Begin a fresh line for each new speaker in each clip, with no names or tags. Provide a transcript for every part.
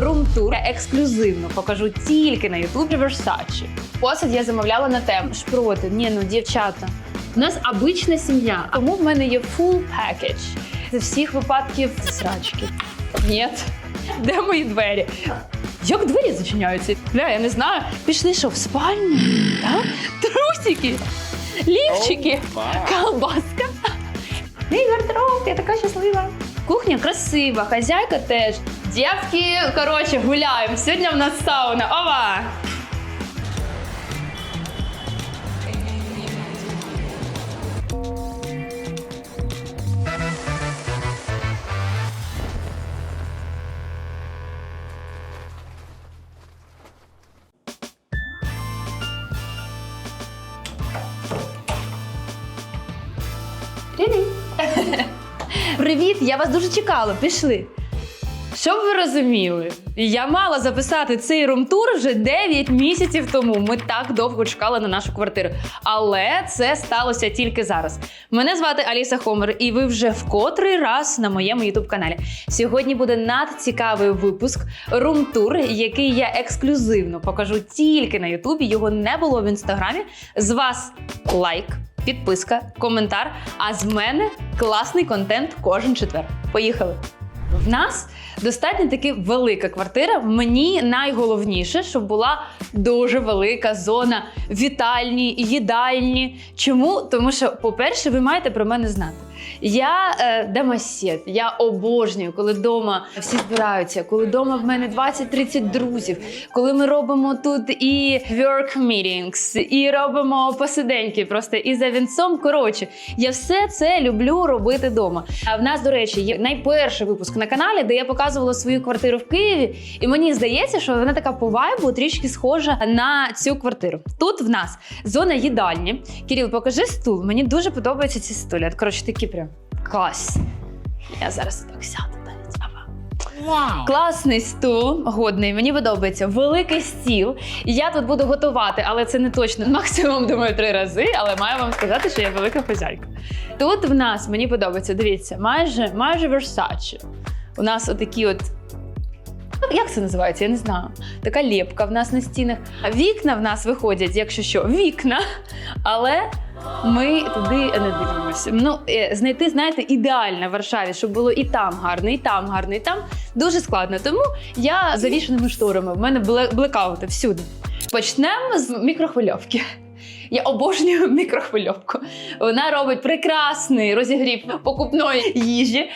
рум-тур. Я ексклюзивно покажу тільки на ютубі Versace. Посуд я замовляла на тему шпроти. Ні, ну дівчата. У нас обична сім'я, тому в мене є full package. З всіх випадків срачки. Ні. Де мої двері? Як двері зачиняються? Бля, я не знаю. Пішли що в спальню? Так? Трусики, лівчики, колбаска. Мій гардероб, я така щаслива. Кухня красива, хазяйка теж. Дівки, коротше, гуляємо. Сьогодні в нас сауна. Ова! Привіт! Привіт, я вас дуже чекала. Пішли. Щоб ви розуміли, я мала записати цей румтур вже 9 місяців тому. Ми так довго чекали на нашу квартиру. Але це сталося тільки зараз. Мене звати Аліса Хомер, і ви вже в котрий раз на моєму ютуб каналі. Сьогодні буде надцікавий випуск румтур, який я ексклюзивно покажу тільки на Ютубі. Його не було в інстаграмі. З вас лайк. Підписка, коментар. А з мене класний контент кожен четвер. Поїхали! В нас достатньо таки велика квартира. Мені найголовніше, щоб була дуже велика зона вітальні, їдальні. Чому? Тому що, по-перше, ви маєте про мене знати. Я е, домосед, я обожнюю, коли вдома всі збираються, коли вдома в мене 20-30 друзів, коли ми робимо тут і work meetings, і робимо посиденьки просто і за вінцом. Коротше, я все це люблю робити вдома. А в нас, до речі, є найперший випуск на каналі, де я показувала свою квартиру в Києві, і мені здається, що вона така по вайбу трішки схожа на цю квартиру. Тут в нас зона їдальні. Кирил, покажи стул. Мені дуже подобаються ці стулі. Коротше, такі прям клас. Я зараз так сяду. навіть. Ава. Класний стул, годний, мені подобається. Великий стіл. Я тут буду готувати, але це не точно. Максимум, думаю, три рази. Але маю вам сказати, що я велика хазяйка. Тут в нас мені подобається, дивіться, майже майже Versace. У нас отакі от. ну, Як це називається? Я не знаю. Така лепка в нас на стінах. Вікна в нас виходять, якщо що, вікна. Але ми туди не дивимося. Ну, е, знайти, знаєте, ідеальне в Варшаві, щоб було і там гарно, і там гарно, і там дуже складно. Тому я завішеними шторами. В мене бле- блекаути всюди. Почнемо з мікрохвильовки. Я обожнюю мікрохвильовку. Вона робить прекрасний розігрів покупної їжі. Е,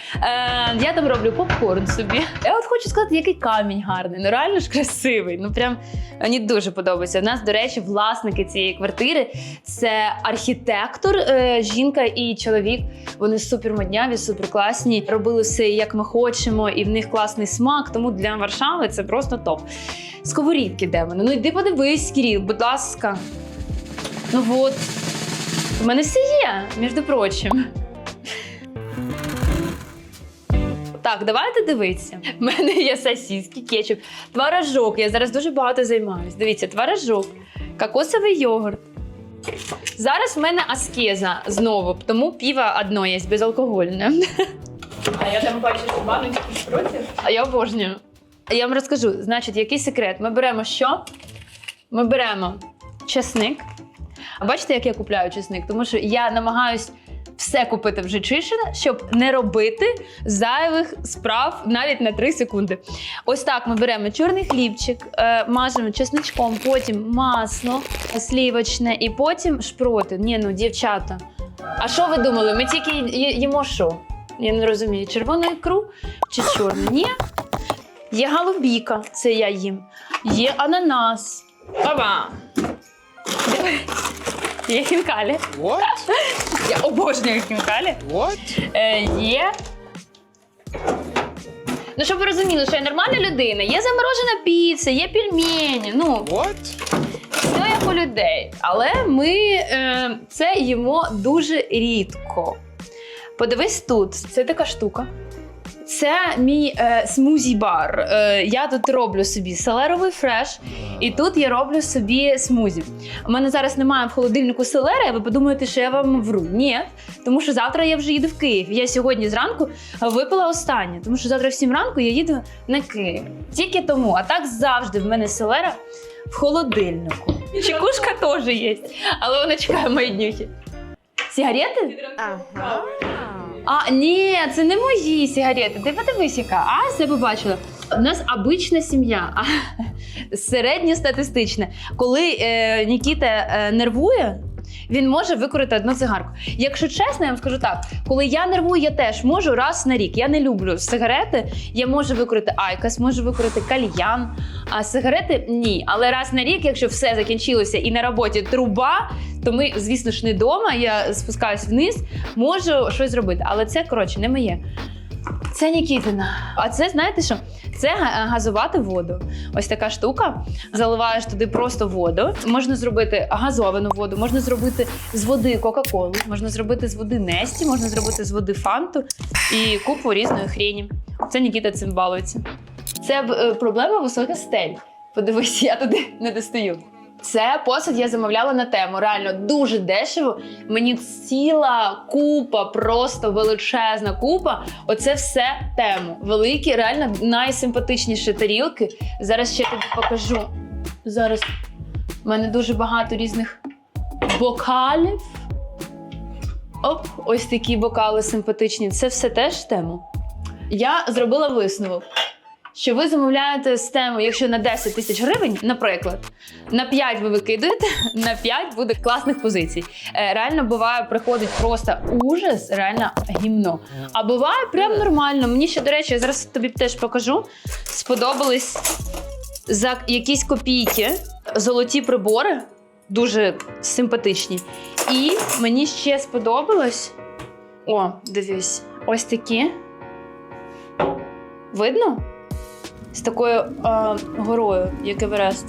я там роблю попкорн собі. Я от хочу сказати, який камінь гарний. Ну реально ж красивий. Ну прям мені дуже подобається. У нас, до речі, власники цієї квартири це архітектор, е, жінка і чоловік. Вони супермодняві, суперкласні. Робили все як ми хочемо, і в них класний смак. Тому для Варшави це просто топ. Сковорідки, де вони? Ну йди подивись, Кіріл, будь ласка. Ну от. У мене все є, між прочим. Так, давайте дивитися. У мене є сосиски, кетчуп, творожок. Я зараз дуже багато займаюсь. Дивіться, творожок, кокосовий йогурт. Зараз в мене аскеза знову, тому пиво одно є безалкогольне.
А я там бачу, що баночки проти.
А я обожнюю. Я вам розкажу, значить, який секрет. Ми беремо що? Ми беремо чесник. А бачите, як я купляю чесник? Тому що я намагаюсь все купити вже чищене, щоб не робити зайвих справ навіть на 3 секунди. Ось так ми беремо чорний хлібчик, е, мажемо чесничком, потім масло слівочне і потім шпроти. Ні, ну дівчата. А що ви думали? Ми тільки їмо що? Я не розумію, червону ікру чи чорну? Ні. Є голубіка, це я їм. Є ананас. Опа! Є хінкалі.
What?
Я обожнюю хінкалі.
What?
Е, є. Ну, щоб ви розуміли, що я нормальна людина, є заморожена піца, є пельмені. Ну,
What?
все як у людей. Але ми е, це їмо дуже рідко. Подивись тут, це така штука. Це мій е, смузі бар. Е, я тут роблю собі селеровий фреш, і тут я роблю собі смузі. У мене зараз немає в холодильнику селери, а ви подумаєте, що я вам вру. Ні, тому що завтра я вже їду в Київ. Я сьогодні зранку випила останнє, тому що завтра в 7 ранку я їду на Київ. Тільки тому, а так завжди в мене селера в холодильнику. Чекушка теж є, але вона чекає мої днюхи. Сигарети?
Ага.
А, ні, це не мої сигарети. Ти подивись, яка. А, це побачила. У нас обична сім'я, а середньостатистична. Коли е, Нікіта е, нервує, він може викорити одну цигарку. Якщо чесно, я вам скажу так: коли я нервую, я теж можу раз на рік. Я не люблю сигарети. Я можу викорити айкос, можу викорити кальян. А сигарети ні. Але раз на рік, якщо все закінчилося і на роботі труба, то ми, звісно ж, не вдома. Я спускаюсь вниз, можу щось зробити. Але це коротше не моє. Це Нікітина. А це знаєте що? Це газувати воду. Ось така штука. Заливаєш туди просто воду. Можна зробити газовану воду, можна зробити з води Кока-Колу, можна зробити з води Несті, можна зробити з води Фанту і купу різної хрені. Це Нікіта цим балується. Це е, проблема високих стель. Подивись, я туди не достаю. Це посуд я замовляла на тему. Реально дуже дешево. Мені ціла купа, просто величезна купа. Оце все тему. Великі, реально найсимпатичніші тарілки. Зараз ще тобі покажу. Зараз в мене дуже багато різних бокалів. Оп, ось такі бокали симпатичні. Це все теж тему. Я зробила висновок. Що ви замовляєте з тему, якщо на 10 тисяч гривень, наприклад, на 5 ви викидуєте, на 5 буде класних позицій. Е, реально буває, приходить просто ужас, реально гімно. А буває прям нормально. Мені ще, до речі, я зараз тобі теж покажу. Сподобались за якісь копійки золоті прибори, дуже симпатичні. І мені ще сподобалось. О, дивись, ось такі. Видно? З такою е, горою, як Еверест.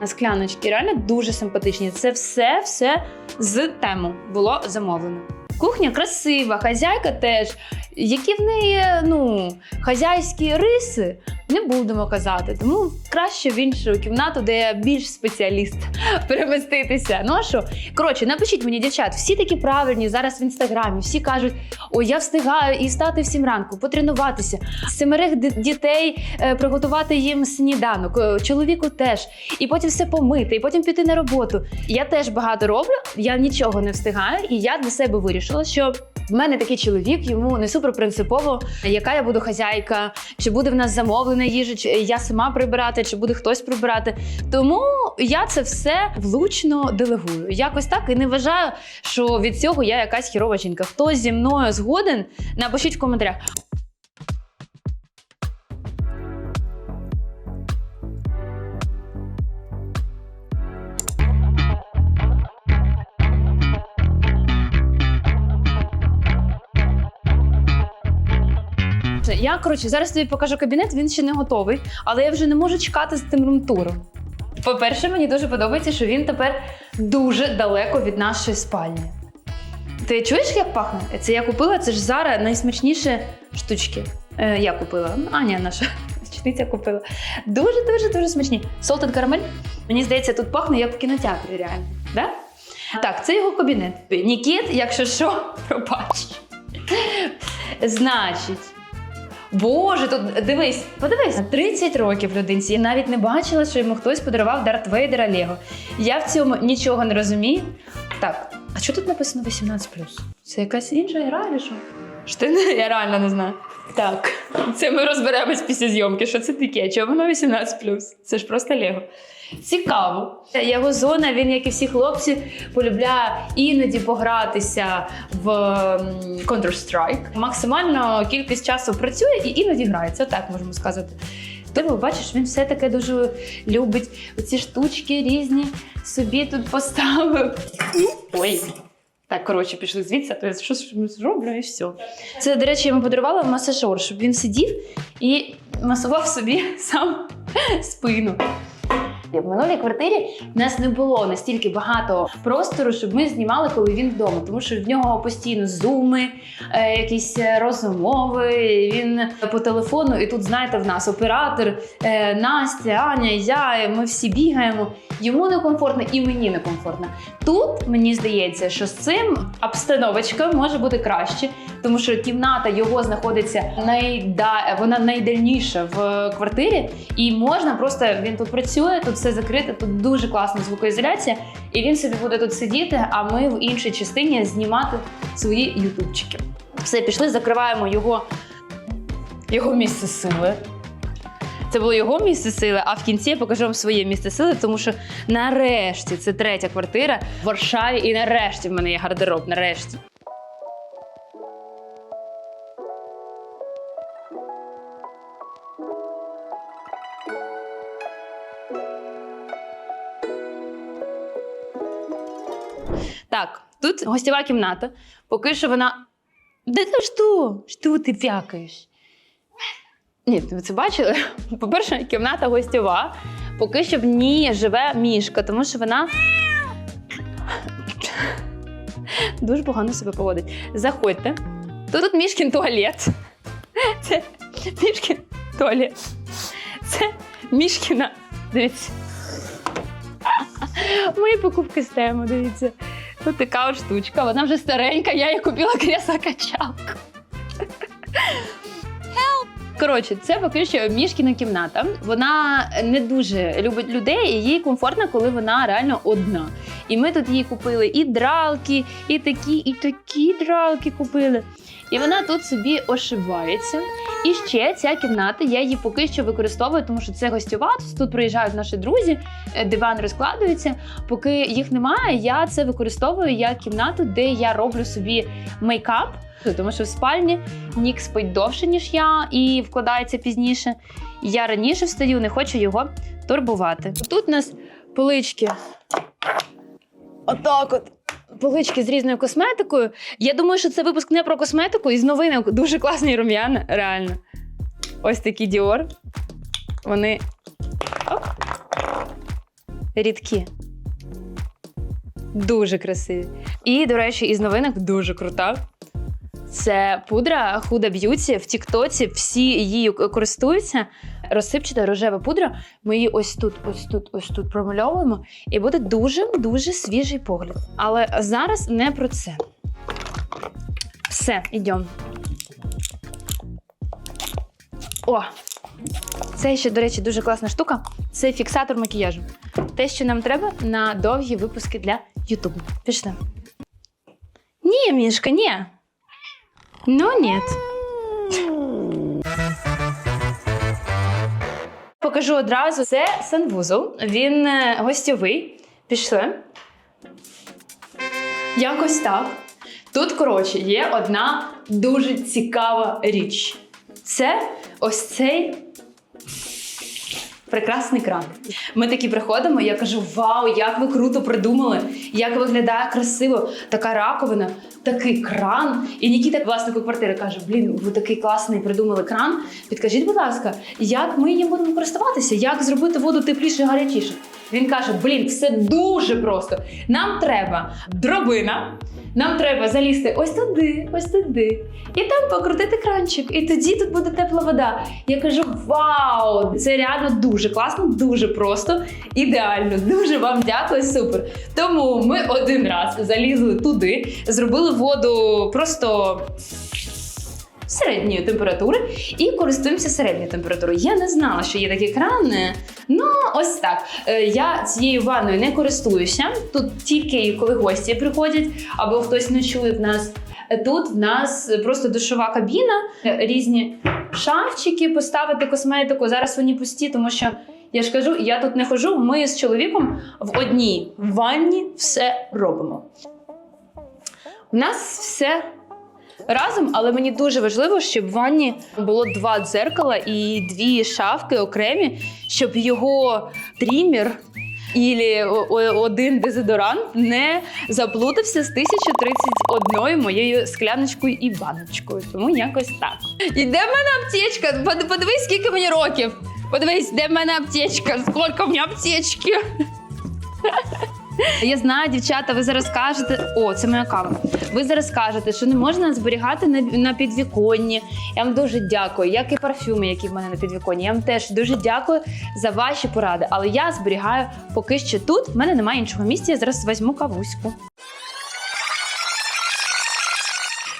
На скляночки. Реально дуже симпатичні. Це все, все з тему було замовлено. Кухня красива, хазяйка теж. Які в неї ну, хазяйські риси, не будемо казати. Тому краще в іншу кімнату, де я більш спеціаліст переміститися. Ну а що? Коротше, напишіть мені, дівчат, всі такі правильні зараз в інстаграмі. Всі кажуть, ой, я встигаю і стати в сім ранку, потренуватися, семерих дітей е, приготувати їм сніданок, е, чоловіку теж, і потім все помити, і потім піти на роботу. Я теж багато роблю, я нічого не встигаю, і я для себе вирішила, що. В мене такий чоловік, йому не супер принципово, яка я буду хазяйка, чи буде в нас замовлена їжа, чи я сама прибирати, чи буде хтось прибирати. Тому я це все влучно делегую. Якось так і не вважаю, що від цього я якась хірова жінка. Хто зі мною згоден, напишіть в коментарях. Я коротше зараз тобі покажу кабінет. Він ще не готовий, але я вже не можу чекати з тим румтуром. По-перше, мені дуже подобається, що він тепер дуже далеко від нашої спальні. Ти чуєш, як пахне? Це я купила, це ж зараз найсмачніші штучки. Е, я купила. Аня, наша вчениця купила. Дуже, дуже, дуже смачні. Солтед карамель. Мені здається, тут пахне як в кінотеатрі, реально. Да? Так, це його кабінет. Нікіт, якщо що, пробач. Значить. Боже, тут дивись, подивись, 30 років людинці. Я навіть не бачила, що йому хтось подарував Дарт Вейдера Лего. Я в цьому нічого не розумію. Так, а що тут написано 18 Це якась інша гра, чи що? Що я реально не знаю. Так, це ми розберемось після зйомки. Що це таке? чому воно 18 Це ж просто Лего. Цікаво. Його зона, він, як і всі хлопці, полюбляє іноді погратися в Counter-Strike. Максимально кількість часу працює і іноді грається, так можемо сказати. Тому бачиш, він все таке дуже любить оці штучки різні собі тут поставив. Ой. Так, коротше, пішли звідси, то я щось зроблю і все. Це, до речі, я йому подарувала масажер, щоб він сидів і масував собі сам спину. В минулій квартирі в нас не було настільки багато простору, щоб ми знімали, коли він вдома, тому що в нього постійно зуми, е, якісь розмови. Він по телефону, і тут знаєте, в нас оператор е, Настя, Аня, я. Ми всі бігаємо. Йому некомфортно і мені некомфортно. Тут мені здається, що з цим обстановочка може бути краще, тому що кімната його знаходиться найда... вона найдальніша в квартирі, і можна просто він тут працює, тут все закрите, тут дуже класна звукоізоляція, і він собі буде тут сидіти. А ми в іншій частині знімати свої ютубчики. Все, пішли, закриваємо його, його місце сили. Це було його місце сили, а в кінці я покажу вам своє місце сили, тому що нарешті це третя квартира в Варшаві, і нарешті в мене є гардероб. Нарешті. Так, тут гостєва кімната. Поки що вона. Де ти що? Що ти вякаєш? Ні, ви це бачили? По-перше, кімната гостєва. Поки що в ній живе мішка, тому що вона дуже погано себе поводить. Заходьте. Тут мішкін туалет. Це мішкін туалет. Це мішкіна. Дивіться. Мої покупки з дивіться. Ось така штучка. Вона вже старенька, я їй купила кресло качалку. Коротше, це поки що мішкіна кімната. Вона не дуже любить людей, і їй комфортно, коли вона реально одна. І ми тут їй купили і дралки, і такі, і такі дралки купили. І вона тут собі ошивається. І ще ця кімната, я її поки що використовую, тому що це гостьова. Тут приїжджають наші друзі, е, диван розкладується. Поки їх немає, я це використовую як кімнату, де я роблю собі мейкап. Тому що в спальні Нік спить довше, ніж я, і вкладається пізніше. Я раніше встаю, не хочу його турбувати. Тут у нас полички. Отак от. Полички з різною косметикою. Я думаю, що це випуск не про косметику, і з новинок дуже класні рум'яна, реально. Ось такі Dior. Вони оп, рідкі. Дуже красиві. І, до речі, із новинок дуже крута. Це пудра Huda Beauty в Тіктоці. Всі її користуються. Розсипчата рожева пудра. Ми її ось тут, ось тут, ось тут промальовуємо, і буде дуже дуже свіжий погляд. Але зараз не про це. Все, йдемо. О! Це ще, до речі, дуже класна штука. Це фіксатор макіяжу. Те, що нам треба на довгі випуски для Ютубу. Пішли. Ні, Мішка, ні. Ну, ні. Покажу одразу. Це санвузол. Він е, гостьовий. Пішли. Якось так. Тут, коротше, є одна дуже цікава річ. Це ось цей прекрасний кран. Ми такі приходимо, я кажу: Вау, як ви круто придумали! Як виглядає красиво, така раковина, такий кран. І Нікіта, власнику квартири, каже: Блін, ви такий класний придумали кран. Підкажіть, будь ласка, як ми їм будемо користуватися? Як зробити воду тепліше гарячіше? Він каже: Блін, все дуже просто. Нам треба дробина. Нам треба залізти ось туди, ось туди, і там покрутити кранчик. І тоді тут буде тепла вода. Я кажу: Вау! Це реально дуже класно, дуже просто, ідеально. Дуже вам дякую, супер. Тому ми один раз залізли туди, зробили воду просто. Середньої температури і користуємося середньою температурою. Я не знала, що є такі крани. Ну, ось так. Е, Я цією ванною не користуюся. Тут тільки коли гості приходять, або хтось ночує в нас. Е, Тут в нас просто душова кабіна, е, різні шафчики, поставити косметику. Зараз вони пусті, тому що я ж кажу, я тут не хожу. Ми з чоловіком в одній ванні все робимо. У нас все разом, але мені дуже важливо, щоб в ванні було два дзеркала і дві шафки окремі, щоб його трімер і один дезодорант не заплутався з 1031 моєю скляночкою і баночкою. Тому якось так. Іде в мене аптечка. Подивись, скільки мені років. Подивись, де в мене аптечка? Скільки в мене аптечки? Я знаю, дівчата, ви зараз кажете, о, це моя кава. Ви зараз кажете, що не можна зберігати на, на підвіконні. Я вам дуже дякую, як і парфюми, які в мене на підвіконні. Я вам теж дуже дякую за ваші поради. Але я зберігаю поки що тут. В мене немає іншого місця. Я зараз візьму кавуську.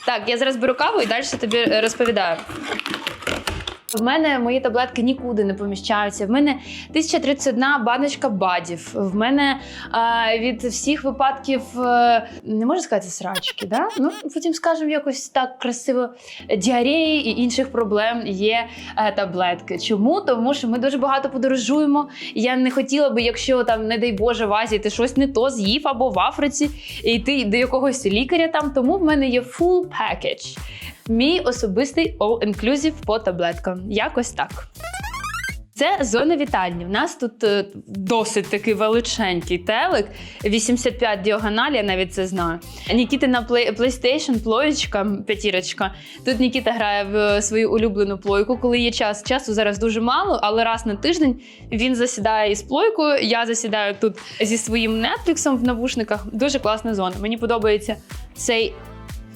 Так, я зараз беру каву і далі тобі е, розповідаю. В мене мої таблетки нікуди не поміщаються. В мене 1031 баночка бадів. В мене е, від всіх випадків е, не можу сказати срачки, да? Ну потім скажемо якось так красиво діареї і інших проблем є е, таблетки. Чому? Тому що ми дуже багато подорожуємо. Я не хотіла би, якщо там, не дай Боже, в Азії ти щось не то з'їв або в Африці, і йти до якогось лікаря там. Тому в мене є full package. Мій особистий all-inclusive по таблеткам. Якось так. Це зона вітальні. У нас тут е, досить такий величенький телек, 85 діагональ, я навіть це знаю. Нікітина PlayStation, плоєчка, п'ятірочка. Тут Нікіта грає в е, свою улюблену плойку, коли є час. Часу зараз дуже мало, але раз на тиждень він засідає із плойкою. Я засідаю тут зі своїм нетфліксом в навушниках. Дуже класна зона. Мені подобається цей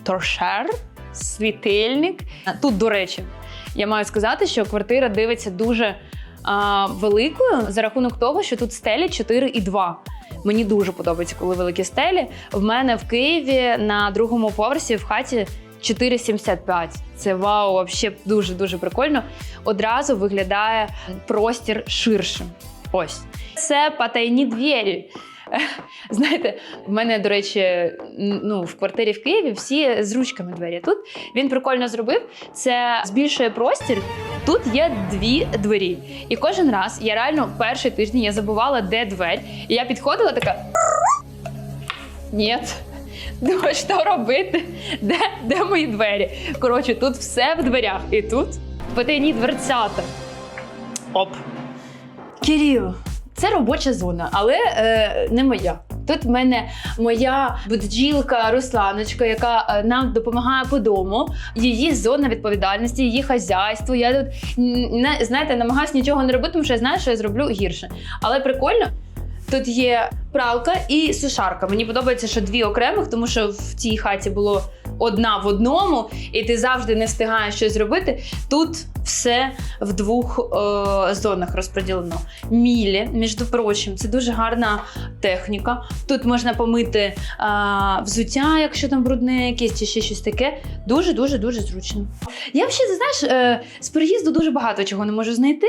торшер, світильник. Тут, до речі, я маю сказати, що квартира дивиться дуже а, великою за рахунок того, що тут стелі 4,2. Мені дуже подобається, коли великі стелі. В мене в Києві на другому поверсі в хаті 4,75. Це вау, взагалі дуже дуже прикольно. Одразу виглядає простір ширшим. Ось це потайні двері. Знаєте, в мене, до речі, ну, в квартирі в Києві всі з ручками двері. Тут він прикольно зробив. Це збільшує простір. Тут є дві двері. І кожен раз я реально перший тиждень я забувала, де двері. І я підходила така. Ні. Думаю, що робити? Де, де мої двері? Коротше, тут все в дверях. І тут потайні дверцята. Оп. Кирил, це робоча зона, але е, не моя. Тут в мене моя бджілка Русланочка, яка е, нам допомагає по дому. Її зона відповідальності, її хазяйство. Я тут не знаєте, намагаюся нічого не робити, тому що я знаю, що я зроблю гірше. Але прикольно. Тут є пралка і сушарка. Мені подобається, що дві окремих, тому що в цій хаті було одна в одному, і ти завжди не встигаєш щось зробити. Тут все в двох е, зонах розподілено. Мілі, між прочим, це дуже гарна техніка. Тут можна помити е, взуття, якщо там брудне якесь чи ще щось таке. Дуже дуже дуже зручно. Я взагалі, знаєш, е, з переїзду дуже багато чого не можу знайти,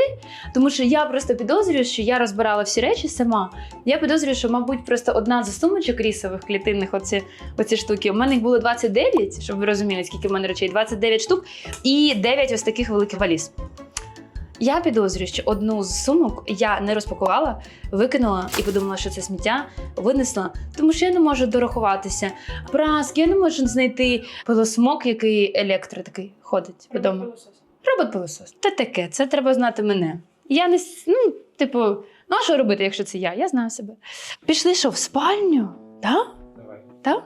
тому що я просто підозрюю, що я розбирала всі речі сама. Я підозрюю, що, мабуть, просто одна з сумочок рісових клітинних, оці, оці штуки. У мене їх було 29, щоб ви розуміли, скільки в мене речей, 29 штук, і 9 ось таких великих валіз. Я підозрюю, що одну з сумок я не розпакувала, викинула і подумала, що це сміття, винесла, тому що я не можу дорахуватися. Праски, я не можу знайти пилосмок, який електро такий ходить по. Робот пилосос. Та таке, це треба знати мене. Я не ну, типу, ну а що робити, якщо це я? Я знаю себе. Пішли що, в спальню? Так?
Давай.
Так?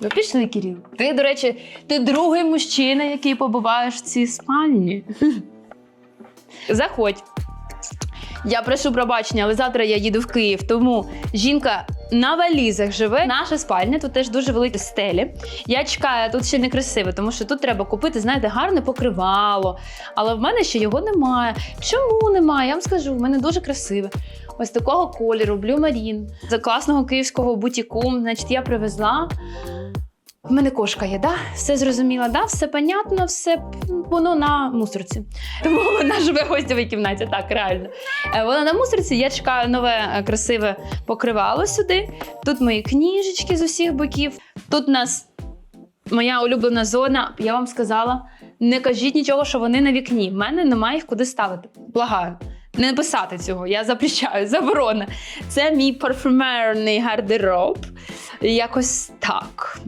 Ну, пішли, Кирил. Ти, до речі, ти другий мужчина, який побуваєш в цій спальні. Заходь. Я прошу пробачення, але завтра я їду в Київ, тому жінка на валізах живе. Наша спальня тут теж дуже великі стелі. Я чекаю, тут ще не красиво, тому що тут треба купити, знаєте, гарне покривало. Але в мене ще його немає. Чому немає? Я вам скажу, в мене дуже красиве. Ось такого кольору, Blue Marine. З класного київського бутіку. Значить, я привезла. В мене кошка є, да? Все зрозуміло, да? Все понятно, все воно на мусорці. Тому вона живе в гостєвій кімнаті, так, реально. Е, Вона на мусорці, я чекаю нове е, красиве покривало сюди. Тут мої книжечки з усіх боків. Тут у нас моя улюблена зона. Я вам сказала, не кажіть нічого, що вони на вікні. В мене немає їх куди ставити. Благаю. Не писати цього, я запрещаю, заборона. Це мій парфюмерний гардероб. Якось так.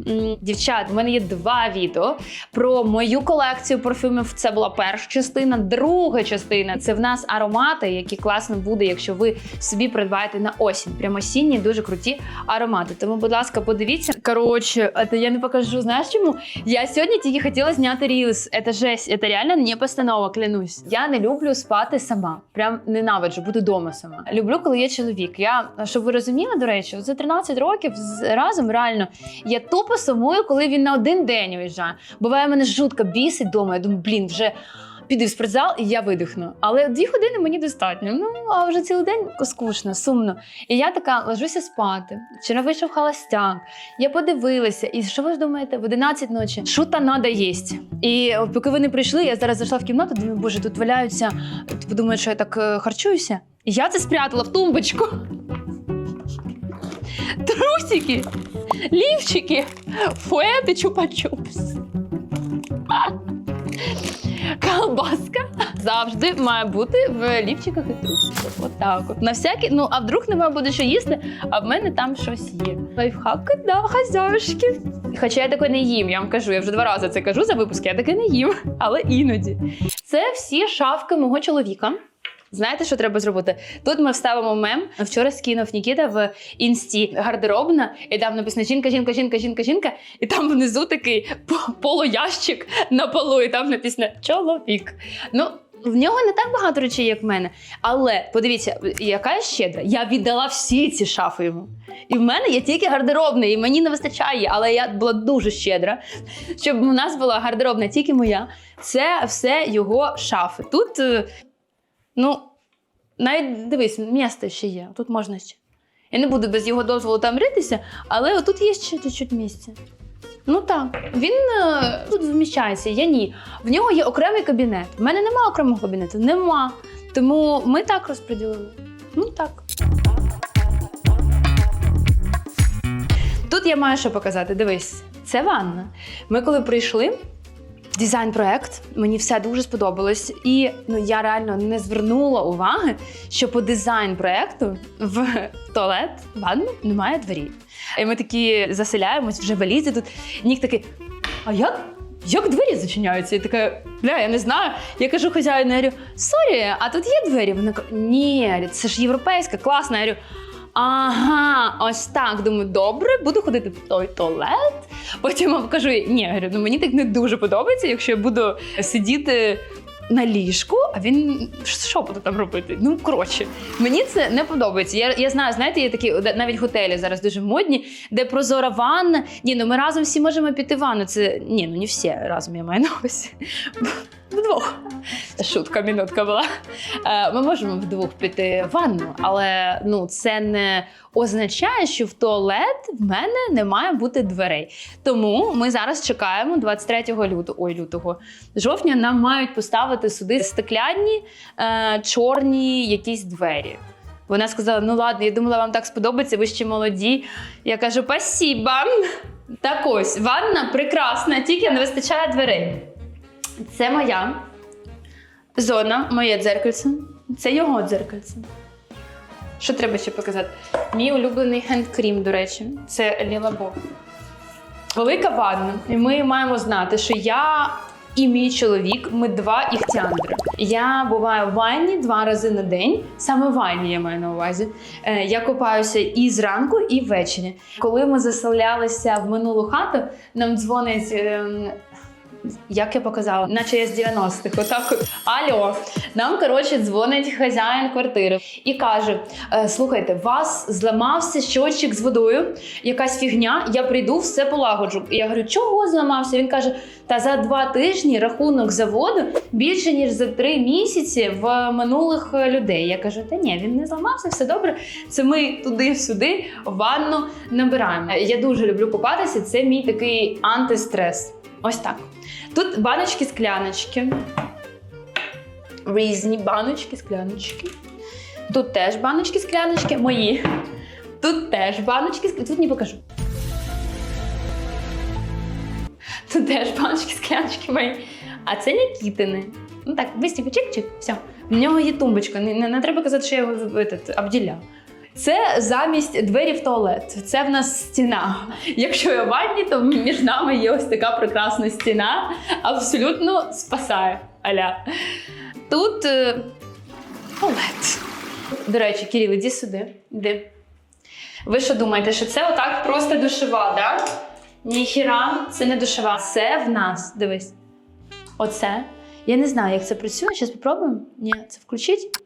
Дівчат, в мене є два відео про мою колекцію парфюмів. Це була перша частина. Друга частина це в нас аромати, які класно буде, якщо ви собі придбаєте на осінь. Прямо осінні, дуже круті аромати. Тому, будь ласка, подивіться. Коротше, це я не покажу. Знаєш чому? Я сьогодні тільки хотіла зняти рілс. Це жесть, це реально не постанова, клянусь. Я не люблю спати сама. Прям ненавиджу, буду вдома сама. Люблю, коли є чоловік. Я, щоб ви розуміли, до речі, за 13 років з- разом реально я тупо сумую, коли він на один день уїжджає. Буває, мене жутко бісить вдома. Я думаю, блін, вже. Піду в спортзал і я видихну. Але дві години мені достатньо. Ну а вже цілий день скучно, сумно. І я така ложуся спати. Вчора вийшов холостяк. Я подивилася, і що ви ж думаєте, в 11 ночі що та надо їсть. І поки ви не прийшли, я зараз зайшла в кімнату, думаю, боже, тут валяються. Думають, що я так е, харчуюся. І я це спрятала в тумбочку. Трусики, лівчики, фуети, чупа-чупс. Колбаска завжди має бути в лівчиках і трусиках. Отак от. На всякий, ну а вдруг нема буде що їсти, а в мене там щось є. Лайфхак, да, хазяюшки. Хоча я таке не їм, я вам кажу, я вже два рази це кажу за випуск, я таке не їм, але іноді. Це всі шафки мого чоловіка. Знаєте, що треба зробити? Тут ми вставимо мем. Вчора скинув Нікіта в інсті гардеробна, і там написано жінка, жінка, жінка, жінка, жінка. І там внизу такий по- полуящик на полу, і там написано чоловік. Ну, в нього не так багато речей, як в мене. Але подивіться, яка я щедра. Я віддала всі ці шафи йому. І в мене є тільки гардеробна, і мені не вистачає, але я була дуже щедра, щоб у нас була гардеробна тільки моя. Це все його шафи. Тут, е, ну, навіть дивись, місце ще є. Тут можна ще. Я не буду без його дозволу там ритися, але отут є ще чуть-чуть місця. Ну так, він е, тут вміщається, я ні. В нього є окремий кабінет. В мене немає окремого кабінету, нема. Тому ми так розподілили. Ну так. Тут я маю що показати. Дивись, це ванна. Ми коли прийшли. Дизайн-проект мені все дуже сподобалось, і ну я реально не звернула уваги, що по дизайн-проекту в туалет ванну немає дверей. І ми такі заселяємось вже валізи тут. Нік такий: а як? Як двері зачиняються? Я така, бля, я не знаю. Я кажу хазяїну, я говорю, сорі, а тут є двері? Вона каже, ні, це ж європейська, класна. Я говорю, ага, ось так. Думаю, добре, буду ходити в той туалет. Потім вам кажу, ні, говорю, ну мені так не дуже подобається, якщо я буду сидіти на ліжку, а він що буде там робити? Ну коротше, мені це не подобається. Я, я знаю, знаєте, є такі навіть готелі зараз дуже модні, де прозора ванна. Ні, ну ми разом всі можемо піти в ванну. Це ні, ну не всі разом я маю на увазі. Вдвох. Шутка, мінутка була. Е, Ми можемо вдвох піти в ванну, але ну це не означає, що в туалет в мене не має бути дверей. Тому ми зараз чекаємо 23 лютого, ой, лютого жовтня. Нам мають поставити сюди стеклянні е, чорні якісь двері. Вона сказала: ну ладно, я думала, вам так сподобається, ви ще молоді. Я кажу, спасіба. Так ось, ванна прекрасна, тільки не вистачає дверей. Це моя зона, моє дзеркальце. Це його дзеркальце. Що треба ще показати? Мій улюблений хендкрім, до речі, це Лілабо. Велика ванна. І ми маємо знати, що я і мій чоловік, ми два іхтіандри. Я буваю в ванні два рази на день. Саме в ванні я маю на увазі. Е, Я купаюся і зранку, і ввечері. Коли ми заселялися в минулу хату, нам дзвонить. Як я показала, наче я з 90-х, отак. от. Алло, нам коротше дзвонить хазяїн квартири і каже: «Е, слухайте, вас зламався щотчик з водою, якась фігня, я прийду, все полагоджу. Я говорю, чого зламався? Він каже: та за два тижні рахунок заводу більше ніж за три місяці в минулих людей. Я кажу, та ні, він не зламався, все добре. Це ми туди-сюди ванну набираємо. Е, Я дуже люблю купатися. Це мій такий антистрес. Ось так. Тут баночки, скляночки. Різні баночки, скляночки. Тут теж баночки, скляночки мої. Тут теж баночки. Тут не покажу. Тут теж баночки, скляночки мої. А це Нікітини. Ну так, бистренько, чик-чик, все. В нього є тумбочка. Не, не, не треба казати, що я його этот, обділяв. Це замість двері в туалет. Це в нас стіна. Якщо я в ванні, то між нами є ось така прекрасна стіна. Абсолютно спасає. Аля. Тут е, туалет. До речі, Кирил, іди сюди. Іди. Ви що думаєте, що це отак просто душева, да? Ніхіра, це не душева. Це в нас. Дивись. Оце. Я не знаю, як це працює. Зараз спробуємо. Ні, це включить.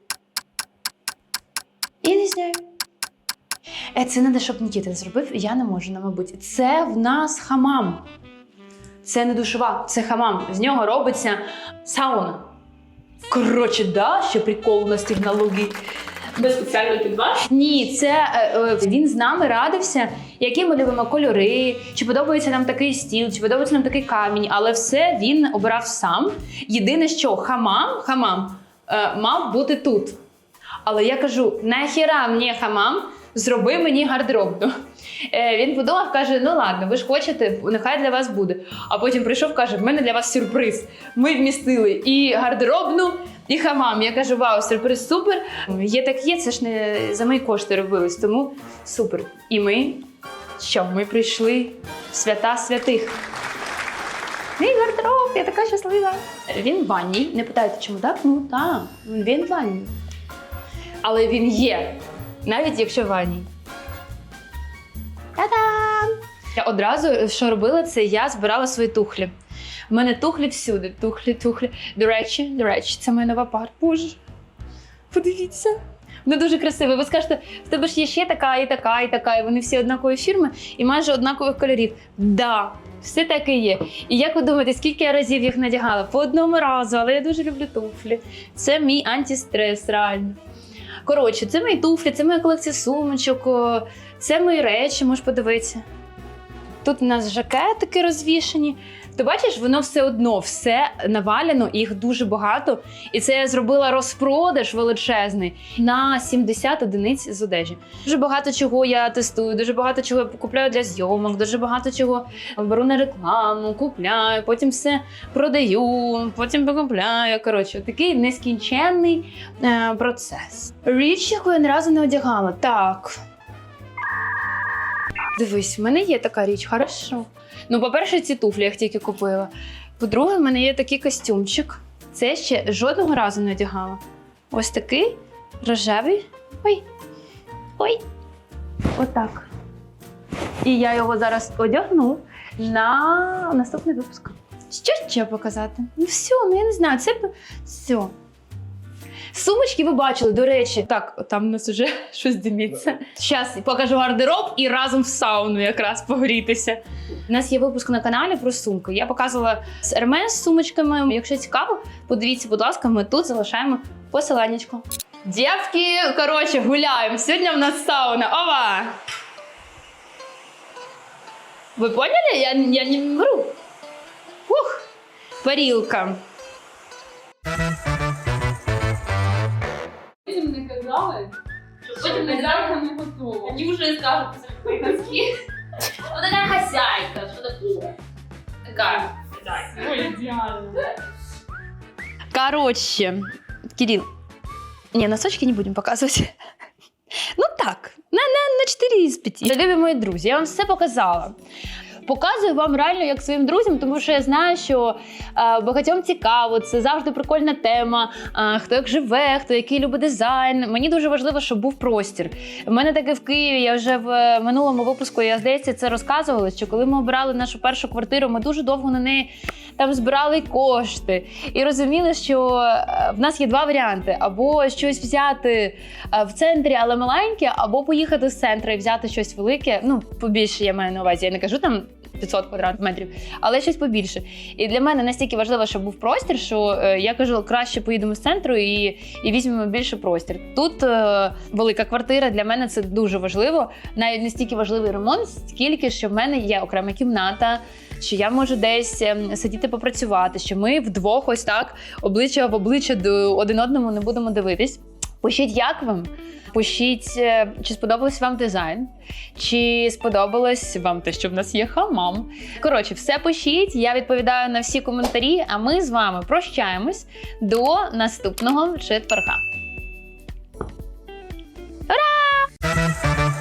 І не знаю. Е, це треба, щоб Нікіта зробив, я не можу, ну, мабуть. Це в нас хамам. Це не душова, це хамам. З нього робиться сауна. Коротше, да, ще прикол у нас технологій.
Без спеціальної підваш.
Ні, це е, е, він з нами радився, які ми любимо кольори, чи подобається нам такий стіл, чи подобається нам такий камінь, але все він обирав сам. Єдине, що хамам, хамам е, мав бути тут. Але я кажу: нахіра мені хамам, зроби мені гардеробну. Е, він подумав, каже: ну ладно, ви ж хочете, нехай для вас буде. А потім прийшов, каже: в мене для вас сюрприз. Ми вмістили і гардеробну, і хамам. Я кажу, вау, сюрприз супер. Є так є, це ж не за мої кошти робилось, тому супер. І ми що? Ми прийшли в свята святих. Мій гардероб, я така щаслива. Він в ванні. Не питайте, чому так? Ну так, він в ванні. Але він є, навіть якщо в ванні. Та-дам! Я одразу, що робила, це я збирала свої тухлі. У мене тухлі всюди. Тухлі, тухлі. До речі, до речі, це моя нова пара. Боже. Подивіться. Вона дуже красива. Ви скажете, в тебе ж є ще така, і така, і така, і вони всі однакової фірми і майже однакових кольорів. Да, все так і є. І як ви думаєте, скільки я разів їх надягала? По одному разу, але я дуже люблю туфлі. Це мій антистрес, реально. Коротше, це мої туфлі, це моя колекція сумочок, це мої речі, можеш подивитися. Тут у нас жакетики розвішені. Ти бачиш, воно все одно все навалено, їх дуже багато. І це я зробила розпродаж величезний на 70 одиниць з одежі. Дуже багато чого я тестую, дуже багато чого я купляю для зйомок, дуже багато чого беру на рекламу, купляю, потім все продаю, потім покупляю. Коротше, такий нескінченний е, процес. Річ, яку я ні разу не одягала. Так. Дивись, в мене є така річ, хорошо. Ну, по-перше, ці туфлі я їх тільки купила. По-друге, в мене є такий костюмчик. Це ще жодного разу не одягала. Ось такий рожевий. Ой. Ой. Отак. І я його зараз одягну на наступний випуск. Що ще показати? Ну, все, ну я не знаю, це все. Сумочки ви бачили, до речі. Так, там у нас вже щось диміться. Зараз покажу гардероб і разом в сауну якраз погрітися. У нас є випуск на каналі про сумки. Я показувала з Hermes з сумочками. Якщо цікаво, подивіться, будь ласка, ми тут залишаємо посиланнячко. Дівки, коротше, гуляємо. Сьогодні в нас сауна. Ова! Ви поняли? Я, я не вру. Ух! Парілка.
Потім не казали, що потім не завтра не готова. Мені вже скажуть, це твої носки.
Вот такая хозяйка, что такое? Такая.
Ой, ідеально.
Короче, Кирилл. Не, носочки не будем показывать. Ну так, на, на, на 4 із 5. Любі мої друзі, я вам все показала. Показую вам реально як своїм друзям, тому що я знаю, що е, багатьом цікаво, це завжди прикольна тема. Е, хто як живе, хто який любить дизайн. Мені дуже важливо, щоб був простір. У мене таке в Києві. Я вже в минулому випуску я здається це розказувала. Що коли ми обирали нашу першу квартиру, ми дуже довго на неї там збирали кошти і розуміли, що е, в нас є два варіанти: або щось взяти е, в центрі, але маленьке, або поїхати з центру і взяти щось велике. Ну, побільше я маю на увазі. Я не кажу там 500 квадратних метрів, але щось побільше. І для мене настільки важливо, щоб був простір, що е, я кажу, краще поїдемо з центру і, і візьмемо більше простір. Тут е, велика квартира для мене це дуже важливо. Навіть не стільки важливий ремонт, скільки що в мене є окрема кімната. Чи я можу десь ем, сидіти попрацювати, що ми вдвох ось так обличчя в обличчя один одному не будемо дивитись. Пишіть, як вам, пишіть, е, чи сподобався вам дизайн, чи сподобалось вам те, що в нас є хамам. Коротше, все пишіть. Я відповідаю на всі коментарі. А ми з вами прощаємось до наступного четверга. Ура!